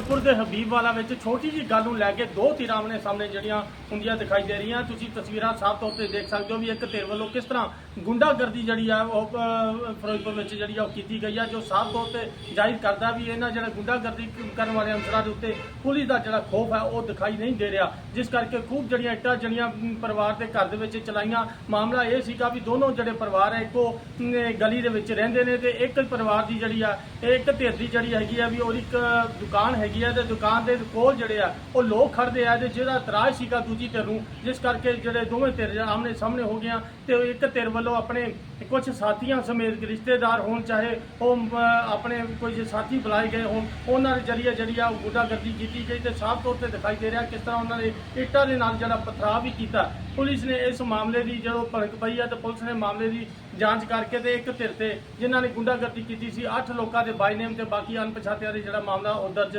ਫਿਰੋਜ਼ਪੁਰ ਦੇ ਹਬੀਬਵਾਲਾ ਵਿੱਚ ਛੋਟੀ ਜੀ ਗੱਲ ਨੂੰ ਲੈ ਕੇ ਦੋ ਧਿਰਾਂ ਆਮਣੇ ਸਾਹਮਣੇ ਜਿਹੜੀਆਂ ਹੁੰਦੀਆਂ ਦਿਖਾਈ ਦੇ ਰਹੀਆਂ। ਤੁਸੀਂ ਤਸਵੀਰਾਂ ਸਾਫ਼ ਤੌਰ ਤੇ ਦੇਖ ਸਕਦੇ ਹੋ ਵੀ ਇੱਕ ਧਿਰ ਵੱਲੋਂ ਕਿਸ ਤਰ੍ਹਾਂ ਗੁੰਡਾਗਰਦੀ ਜਿਹੜੀ ਆ ਉਹ ਫਿਰੋਜ਼ਪੁਰ ਵਿੱਚ ਜਿਹੜੀ ਆ ਉਹ ਕੀਤੀ ਗਈ ਆ ਜੋ ਸਾਫ਼ ਤੌਰ ਤੇ ਜ਼ਾਹਿਰ ਕਰਦਾ ਵੀ ਇਹਨਾਂ ਜਿਹੜਾ ਗੁੰਡਾਗਰਦੀ ਕਰਨ ਵਾਲੇ ਅਨਸਰਾਂ ਦੇ ਉੱਤੇ ਪੁਲਿਸ ਦਾ ਜਿਹੜਾ ਖੋਫ ਹੈ ਉਹ ਦਿਖਾਈ ਨਹੀਂ ਦੇ ਰਿਹਾ। ਜਿਸ ਕਰਕੇ ਖੂਬ ਜਿਹੜੀਆਂ ਇੱਟਾਂ ਜਿਹੜੀਆਂ ਪਰਿਵਾਰ ਦੇ ਘਰ ਦੇ ਵਿੱਚ ਚਲਾਈਆਂ। ਮਾਮਲਾ ਇਹ ਸੀਗਾ ਵੀ ਦੋਨੋਂ ਜਿਹੜੇ ਪਰਿਵਾਰ ਹੈ ਇੱਕੋ ਅਮ, ਗਲੀ ਦੇ ਵਿੱਚ ਰਹਿੰਦੇ ਨੇ ਤੇ ਇੱਕ ਪਰਿਵਾਰ ਦੀ ਜਿਹੜੀ ਆ ਇੱਕ ਧਿਰ ਦੀ ਜਿਹੜੀ ਹੈਗੀ ਆ ਵੀ ਉਹਦੀ ਇੱਕ ਦੁਕਾਨ ਹੈ ਹੈਗੀ ਆ ਤੇ ਦੁਕਾਨ ਦੇ ਕੋਲ ਜਿਹੜੇ ਆ, ਉਹ ਲੋਕ ਖੜਦੇ ਆ ਤੇ ਜਿਹੜਾ ਤਰਾਜ ਸੀਗਾ ਦੂਜੀ ਧਿਰ ਨੂੰ, ਜਿਸ ਕਰਕੇ ਜਿਹੜੇ ਦੋਵੇਂ ਧਿਰ ਆਮਨੇ ਸਾਹਮਣੇ ਹੋ ਗਿਆ ਤੇ ਉਹ ਇੱਕ ਧਿਰ ਵੱਲੋਂ ਆਪਣੇ ਕੁਝ ਸਾਥੀਆਂ ਸਮੇਤ ਰਿਸ਼ਤੇਦਾਰ ਹੋਣ, ਚਾਹੇ ਉਹ ਆਪਣੇ ਕੁਝ ਸਾਥੀ ਬੁਲਾਏ ਗਏ ਹੋਣ, ਉਹਨਾਂ ਦੇ ਜਰੀਏ ਜਿਹੜੀ ਆ ਉਹ ਗੁੰਡਾਗਰਦੀ ਕੀਤੀ ਗਈ ਤੇ ਸਾਫ਼ ਤੌਰ ਤੇ ਦਿਖਾਈ ਦੇ ਰਿਹਾ ਕਿਸ ਤਰ੍ਹਾਂ ਉਹਨਾਂ ਨੇ ਇੱਟਾਂ ਦੇ ਨਾਲ ਜਿਹੜਾ ਪਥਰਾਅ ਵੀ ਕੀਤਾ। ਪੁਲਿਸ ਨੇ ਇਸ ਮਾਮਲੇ ਦੀ ਜਦੋਂ ਭੜਕ ਪਈ ਆ ਤੇ ਪੁਲਿਸ ਨੇ ਮਾਮਲੇ ਦੀ ਜਾਂਚ ਕਰਕੇ ਤੇ ਇੱਕ ਧਿਰ ਤੇ ਜਿਨ੍ਹਾਂ ਨੇ ਗੁੰਡਾਗਰਦੀ ਕੀਤੀ ਸੀ 8 ਲੋਕਾਂ ਦੇ ਬਾਈ ਨੇਮ ਤੇ ਬਾਕੀ ਅਣਪਛਾਤਿਆਂ ਦੇ ਜਿਹੜਾ ਮਾਮਲਾ ਉਹ ਦਰਜ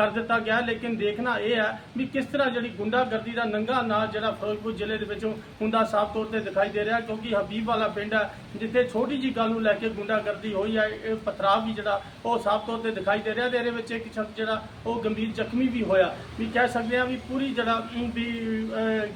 ਕਰ ਦਿੱਤਾ ਗਿਆ ਲੇਕਿਨ ਦੇਖਣਾ ਇਹ ਹੈ ਵੀ ਕਿਸ ਤਰ੍ਹਾਂ ਜਿਹੜੀ ਗੁੰਡਾਗਰਦੀ ਦਾ ਨੰਗਾ ਨਾਲ ਜਿਹੜਾ ਫਿਰੋਜ਼ਪੁਰ ਜ਼ਿਲ੍ਹੇ ਦੇ ਵਿੱਚੋਂ ਹੁੰਦਾ ਸਾਫ਼ ਤੌਰ ਤੇ ਦਿਖਾਈ ਦੇ ਰਿਹਾ, ਕਿਉਂਕਿ ਹਬੀਬ ਵਾਲਾ ਪਿੰਡ ਹੈ, ਜਿੱਥੇ ਛੋਟੀ ਜੀ ਗੱਲ ਨੂੰ ਲੈ ਕੇ ਗੁੰਡਾਗਰਦੀ ਹੋਈ ਹੈ, ਇਹ ਪਥਰਾਵ ਵੀ ਜਿਹੜਾ ਉਹ ਸਾਫ਼ ਤੌਰ ਤੇ ਦਿਖਾਈ ਦੇ ਰਿਹਾ ਤੇ ਇਹਦੇ ਵਿੱਚ ਇੱਕ ਸ਼ਖਸ ਜਿਹੜਾ ਉਹ ਗੰਭੀਰ ਜ਼ਖਮੀ ਵੀ ਹੋਇਆ। ਵੀ ਕਹਿ ਸਕਦੇ ਹਾਂ ਵੀ ਪੂਰੀ ਜਿਹੜਾ ਵੀ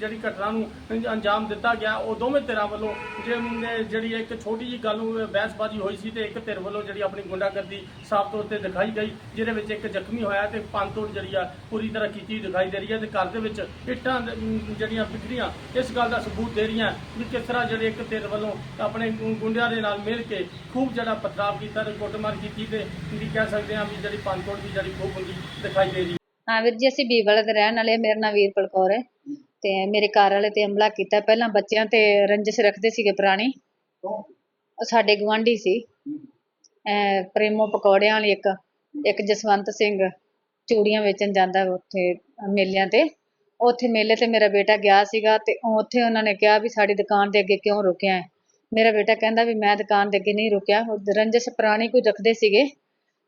ਜਿਹੜੀ ਘਟਨਾ ਨੂੰ ਅੰਜਾਮ ਦਿੱਤਾ ਗਿਆ, ਉਹ ਦੋਵੇਂ ਧਿਰਾਂ ਵੱਲੋਂ ਜੇ- ਜਿਹੜੀ ਇੱਕ ਛੋਟੀ ਜੀ ਗੱਲ ਨੂੰ ਬਹਿਸਬਾਜ਼ੀ ਹੋਈ ਸੀ ਤੇ ਇੱਕ ਧਿਰ ਵੱਲੋਂ ਜਿਹੜੀ ਆਪਣੀ ਗੁੰਡਾਗਰਦੀ ਸਾਫ਼ ਤੌਰ ਤੇ ਦਿਖਾਈ ਗਈ, ਜਿਹਦੇ ਵਿੱਚ ਇੱਕ ਜ਼ਖਮੀ ਹੋਇਆ ਤੇ ਪੰਤੋੜ ਜਿਹੜੀ ਆ ਪੂਰੀ ਤਰ੍ਹਾਂ ਕੀਤੀ ਦਿਖਾਈ ਦੇ ਰਹੀ ਹੈ ਤੇ ਘਰ ਦੇ ਵਿੱਚ ਇੱਟਾਂ ਜਿਹੜੀਆਂ ਬਿਖਰੀਆਂ ਇਸ ਗੱਲ ਦਾ ਸਬੂਤ ਦੇ ਰਹੀਆਂ ਵੀ ਕਿਸ ਤਰ੍ਹਾਂ ਜਿਹੜੇ ਇੱਕ ਧਿਰ ਵੱਲੋਂ ਆਪਣੇ ਗੁੰਡਿਆਂ ਦੇ ਨਾਲ ਮਿਲ ਕੇ ਖੂਬ ਜਿਹੜਾ ਪਥਰਾਵ ਕੀਤਾ ਤੇ ਕੁੱਟਮਾਰ ਕੀਤੀ ਤੇ ਵੀ ਕਹਿ ਸਕਦੇ ਹਾਂ ਵੀ ਜਿਹੜੀ ਪੰਤੋੜ ਦੀ ਜਿਹੜੀ ਖੂਬ ਹੁੰਦੀ ਦਿਖਾਈ ਦੇ ਰਹੀ। ਹਾਂ ਵੀਰ ਜੀ, ਅਸੀਂ ਬੀਬਲ ਦੇ ਰਹਿਣ ਵਾਲੇ ਮੇਰਾ ਨਾਮ ਵੀਰਪਾਲ ਕੌਰ ਹੈ ਤੇ ਮੇਰੇ ਘਰ ਵਾਲੇ ਤੇ ਹਮਲਾ ਕੀਤਾ। ਪਹਿਲਾਂ ਬੱਚਿਆਂ ਤੇ ਰੰਜਿਸ਼ ਰੱਖਦੇ ਸੀਗੇ ਪੁਰਾਣੀ। ਸਾਡੇ ਗੁਆਂਢੀ ਸੀ। ਪ੍ਰੇਮੋ ਪਕੌੜਿਆਂ ਵਾਲੀ ਇੱਕ ਇੱਕ ਜਸਵੰਤ ਸਿੰਘ। ਚੂੜੀਆਂ ਵੇਚਣ ਜਾਂਦਾ ਉੱਥੇ ਮੇਲਿਆਂ ਤੇ। ਉੱਥੇ ਮੇਲੇ ਤੇ ਮੇਰਾ ਬੇਟਾ ਗਿਆ ਸੀਗਾ ਤੇ ਉੱਥੇ ਉਹਨਾਂ ਨੇ ਕਿਹਾ ਵੀ ਸਾਡੀ ਦੁਕਾਨ ਦੇ ਅੱਗੇ ਕਿਉਂ ਰੁਕਿਆ ਹੈ। ਮੇਰਾ ਬੇਟਾ ਕਹਿੰਦਾ ਵੀ ਮੈਂ ਦੁਕਾਨ ਦੇ ਅੱਗੇ ਨਹੀਂ ਰੁਕਿਆ, ਉਹ ਪੁਰਾਣੀ ਕੋਈ ਰੱਖਦੇ ਸੀਗੇ।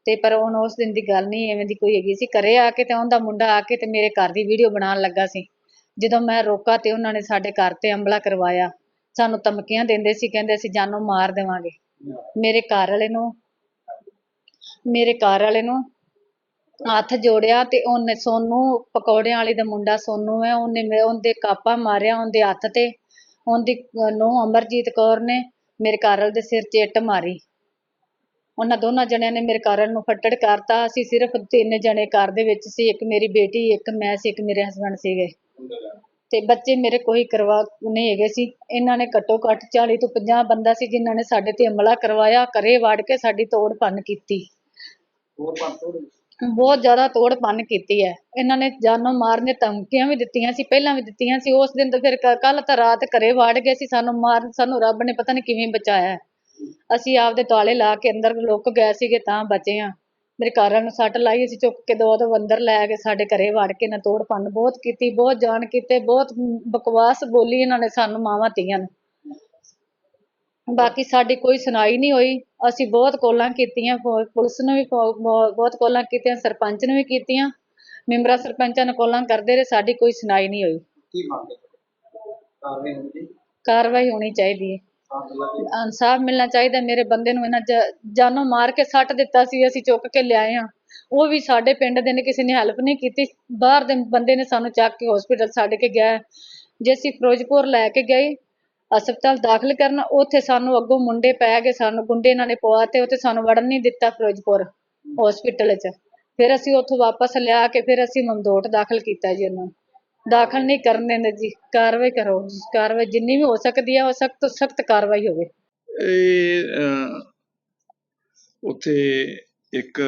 ਤੇ ਪਰ ਹੁਣ ਉਸ ਦਿਨ ਦੀ ਗੱਲ ਨਹੀਂ, ਐਵੇਂ ਦੀ ਕੋਈ ਹੈਗੀ ਸੀ। ਘਰੇ ਆ ਕੇ ਤੇ ਉਹਦਾ ਮੁੰਡਾ ਆ ਕੇ ਤੇ ਮੇਰੇ ਘਰ ਦੀ ਵੀਡੀਓ ਬਣਾਉਣ ਲੱਗਾ ਸੀ। ਜਦੋਂ ਮੈਂ ਰੋਕਾ ਤੇ ਉਹਨਾਂ ਨੇ ਸਾਡੇ ਘਰ ਤੇ ਹਮਲਾ ਕਰਵਾਇਆ। ਸਾਨੂੰ ਧਮਕੀਆਂ ਦਿੰਦੇ ਸੀ, ਕਹਿੰਦੇ ਅਸੀਂ ਜਾਨੋਂ ਮਾਰ ਦੇਵਾਂਗੇ। ਮੇਰੇ ਘਰ ਵਾਲੇ ਨੂੰ, ਮੇਰੇ ਘਰ ਵਾਲੇ ਨੂੰ ਹੱਥ ਜੋੜਿਆ ਤੇ ਉਹਨੇ ਸੋਨੂੰ, ਪਕੌੜਿਆਂ ਵਾਲੀ ਦਾ ਮੁੰਡਾ ਸੋਨੂੰ ਹੈ, ਉਹਨੇ ਉਹਦੇ ਕਾਪਾ ਮਾਰਿਆ ਉਹਦੇ ਹੱਥ ਤੇ। ਉਹਦੀ ਨੂੰਹ ਅਮਰਜੀਤ ਕੌਰ ਨੇ ਮੇਰੇ ਘਰ ਦੇ ਸਿਰ 'ਚ ਇੱਟ ਮਾਰੀ। ਉਹਨਾਂ ਦੋਨਾਂ ਜਣਿਆਂ ਨੇ ਮੇਰੇ ਘਰ ਨੂੰ ਫੱਟੜ ਕਰਤਾ। ਅਸੀਂ ਸਿਰਫ ਤਿੰਨ ਜਣੇ ਘਰ ਦੇ ਵਿੱਚ ਸੀ, ਇੱਕ ਮੇਰੀ ਬੇਟੀ, ਇੱਕ ਮੈਂ ਸੀ, ਇੱਕ ਮੇਰੇ ਹਸਬੰਡ ਸੀਗੇ। ਤੇ ਬੱਚੇ ਮੇਰੇ ਕੋਈ ਕਰਵਾ ਨਹੀਂ ਹੈਗੇ ਸੀ। ਇਹਨਾਂ ਨੇ ਘੱਟੋ ਘੱਟ 40 ਤੋਂ 50 ਬੰਦਾ ਸੀ ਜਿਨ੍ਹਾਂ ਨੇ ਸਾਡੇ ਤੇ ਹਮਲਾ ਕਰਵਾਇਆ। ਕਰੇ ਵਾੜ ਕੇ ਸਾਡੀ ਤੋੜ ਭੰਨ ਕੀਤੀ। ਬਹੁਤ ਜ਼ਿਆਦਾ ਤੋੜ ਭੰਨ ਕੀਤੀ ਹੈ। ਇਹਨਾਂ ਨੇ ਜਾਨੋਂ ਮਾਰਨ ਦੀਆਂ ਧਮਕੀਆਂ ਵੀ ਦਿੱਤੀਆਂ ਸੀ, ਪਹਿਲਾਂ ਵੀ ਦਿੱਤੀਆਂ ਸੀ। ਉਸ ਦਿਨ ਤਾਂ ਫਿਰ ਕੱਲ ਤਾਂ ਰਾਤ ਘਰੇ ਵੜ ਗਏ ਸੀ। ਸਾਨੂੰ ਮਾਰ ਸਾਨੂੰ ਰੱਬ ਨੇ ਪਤਾ ਨਹੀਂ ਕਿਵੇਂ ਬਚਾਇਆ। ਅਸੀਂ ਆਪਦੇ ਤਾਲੇ ਲਾ ਕੇ ਅੰਦਰ ਲੁੱਕ ਗਏ ਸੀਗੇ ਤਾਂ ਬਚੇ ਆ ਮੇਰੇ ਘਰਾਂ ਨੂੰ ਸੱਟ ਲਾਈ ਅਸੀਂ ਚੁੱਕ ਕੇ ਦੋ ਦੋ ਅੰਦਰ ਲੈ ਕੇ ਸਾਡੇ ਘਰੇ ਵੜ ਕੇ ਨਾ ਤੋੜ ਭੰਨ ਬਹੁਤ ਕੀਤੀ, ਬਹੁਤ ਜਾਣ ਕੀਤੇ, ਬਹੁਤ ਬਕਵਾਸ ਬੋਲੀ ਇਹਨਾਂ ਨੇ ਸਾਨੂੰ ਮਾਵਾਂ ਧੀਆਂ ਨੂੰ। ਬਾਕੀ ਸਾਡੀ ਕੋਈ ਸੁਣਾਈ ਨਹੀਂ ਹੋਈ। ਅਸੀਂ ਬਹੁਤ ਕੋਲਾਂ ਕੀਤੀਆਂ ਪੁਲਿਸ ਨੂੰ ਵੀ ਬਹੁਤ ਕੋਲਾਂ ਕੀਤੀਆਂ ਸਰਪੰਚ ਨੂੰ ਵੀ ਕੀਤੀਆਂ। ਮੈਂਬਰਾਂ ਸਰਪੰਚਾਂ ਨੂੰ ਕੋਲਾਂ ਕਰਦੇ ਰਹੇ ਸਾਡੀ ਕੋਈ ਸੁਣਾਈ ਨਹੀਂ ਹੋਈ। ਕੀ ਕਾਰਵਾਈ ਹੋਣੀ ਚਾਹੀਦੀ ਹੈ? ਇਨਸਾਫ ਮਿਲਣਾ ਚਾਹੀਦਾ ਮੇਰੇ ਬੰਦੇ ਨੂੰ ਇਹਨਾਂ ਜਾਨੋਂ ਮਾਰ ਕੇ ਸੱਟ ਦਿੱਤਾ ਸੀ ਅਸੀਂ ਚੁੱਕ ਕੇ ਲਿਆਏ ਆ ਉਹ ਵੀ ਸਾਡੇ ਪਿੰਡ ਦੇ ਨੇ ਕਿਸੇ ਨੇ ਹੈਲਪ ਨਹੀਂ ਕੀਤੀ। ਬਾਹਰ ਦੇ ਬੰਦੇ ਨੇ ਸਾਨੂੰ ਚੱਕ ਕੇ ਹਸਪੀਟਲ ਛੱਡ ਕੇ ਗਿਆ। ਜੇ ਅਸੀਂ ਫਿਰੋਜ਼ਪੁਰ ਲੈ ਕੇ ਗਏ ਹਸਪਤਾਲ ਦਾਖਲ ਕਰਨ, ਉੱਥੇ ਸਾਨੂੰ ਅੱਗੋਂ ਮੁੰਡੇ ਪੈ ਗਏ, ਸਾਨੂੰ ਗੁੰਡੇ ਇਹਨਾਂ ਨੇ ਪਵਾਤੇ ਉੱਥੇ ਸਾਨੂੰ ਵੜਨ ਨਹੀਂ ਦਿੱਤਾ ਫਿਰੋਜ਼ਪੁਰ ਹਸਪੀਟਲ 'ਚ। ਫਿਰ ਅਸੀਂ ਉੱਥੋਂ ਵਾਪਸ ਲਿਆ ਕੇ ਫਿਰ ਅਸੀਂ ਮਮਦੋਟ ਦਾਖਲ ਕੀਤਾ ਜੀ ਉਹਨਾਂ ਦਾਖਲ ਨਹੀਂ ਕਰਨ ਦਿੰਦੇ ਜੀ, ਕਾਰਵਾਈ ਕਰੋ ਕਾਰਵਾਈ ਜਿੰਨੀ ਵੀ ਹੋ ਸਕਦੀ ਹੈ ਉਹ ਸਖਤ ਤੋਂ ਸਖਤ ਕਾਰਵਾਈ ਹੋਵੇ। ਇਹ ਉੱਥੇ ਇੱਕ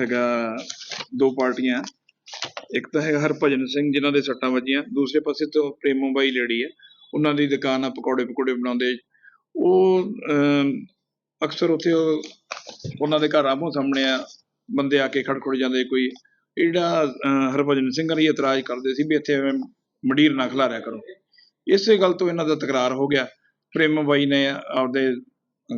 ਹੈਗਾ ਦੋ ਪਾਰਟੀਆਂ, ਇੱਕ ਤਾਂ ਹੈਗਾ ਹਰਭਜਨ ਸਿੰਘ ਜਿਨ੍ਹਾਂ ਦੇ ਸੱਟਾਂ ਵੱਜੀਆਂ, ਦੂਸਰੇ ਪਾਸੇ ਤੋਂ ਪ੍ਰੇਮੋ ਬਾਈ ਲੇਡੀ ਹੈ ਉਹਨਾਂ ਦੀ ਦੁਕਾਨ ਆ, ਪਕੌੜੇ ਪਕੌੜੇ ਬਣਾਉਂਦੇ ਉਹ ਅਕਸਰ ਉੱਥੇ ਉਹ- ਉਹਨਾਂ ਦੇ ਘਰ ਆਮੋ ਸਾਹਮਣੇ ਆ, ਬੰਦੇ ਆ ਕੇ ਖੜਖੜ ਜਾਂਦੇ ਕੋਈ। ਇਹ ਜਿਹੜਾ ਹਰਭਜਨ ਸਿੰਘ ਹਰੀ ਇਤਰਾਜ਼ ਕਰਦੇ ਸੀ ਵੀ ਇੱਥੇ ਐਵੇਂ ਮੰਡੀਰ ਨਾ ਖਿਲਾਰਿਆ ਕਰੋ। ਇਸੇ ਗੱਲ ਤੋਂ ਇਹਨਾਂ ਦਾ ਤਕਰਾਰ ਹੋ ਗਿਆ। ਪ੍ਰੇਮ ਬਾਈ ਨੇ ਆਪਦੇ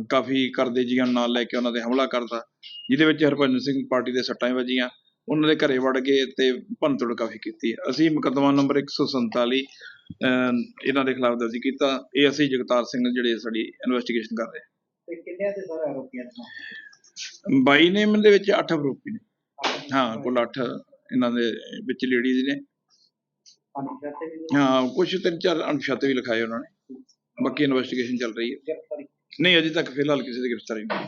ਕਾਫੀ ਕਰਦੇ ਜੀਆਂ ਨਾਲ ਲੈ ਕੇ ਉਹਨਾਂ ਦੇ ਹਮਲਾ ਕਰਤਾ, ਜਿਹਦੇ ਵਿੱਚ ਹਰਭਜਨ ਸਿੰਘ ਪਾਰਟੀ ਦੇ ਸੱਟਾਂ ਵੱਜੀਆਂ। ਉਹਨਾਂ ਦੇ ਘਰੇ ਵੜ ਗਏ ਤੇ ਭੰਨਤੋੜ ਕਾਫੀ ਕੀਤੀ ਅਸੀਂ ਮੁਕੱਦਮਾ ਨੰਬਰ 147 ਅਹ, ਇਹਨਾਂ ਦੇ ਖਿਲਾਫ ਦਰਜ ਕੀਤਾ। ਇਹ ਅਸੀਂ ਜਗਤਾਰ ਸਿੰਘ ਜਿਹੜੇ ਸਾਡੀ ਇਨਵੈਸਟੀਗੇਸ਼ਨ ਕਰ ਰਹੇ ਤੇ ਕਿੰਨੇ ਤੇ ਸਾਰੇ ਆਰੋਪੀਆਂ ਨੇ ਹਾਂ ਬਾਈ ਨੇਮ ਦੇ ਵਿੱਚ 8 ਆਰੋਪੀ ਨੇ। ਹਾਂ ਕੁੱਲ 8 ਇਹਨਾਂ ਦੇ ਵਿੱਚ ਲੇਡੀਜ਼ ਨੇ। ਅਨਸ਼ਾਤੇ ਹਾਂ ਕੁਝ ਤਿੰਨ ਚਾਰ ਅਣਪਛਾਤੇ ਵੀ ਲਿਖਾਏ ਉਹਨਾਂ ਨੇ। ਬਾਕੀ ਇਨਵੈਸਟੀਗੇਸ਼ਨ ਚੱਲ ਰਹੀ ਹੈ। ਨਹੀਂ ਅਜੇ ਤੱਕ ਫਿਲਹਾਲ ਕਿਸੇ ਦੀ ਗ੍ਰਿਫਤਾਰੀ ਨਹੀਂ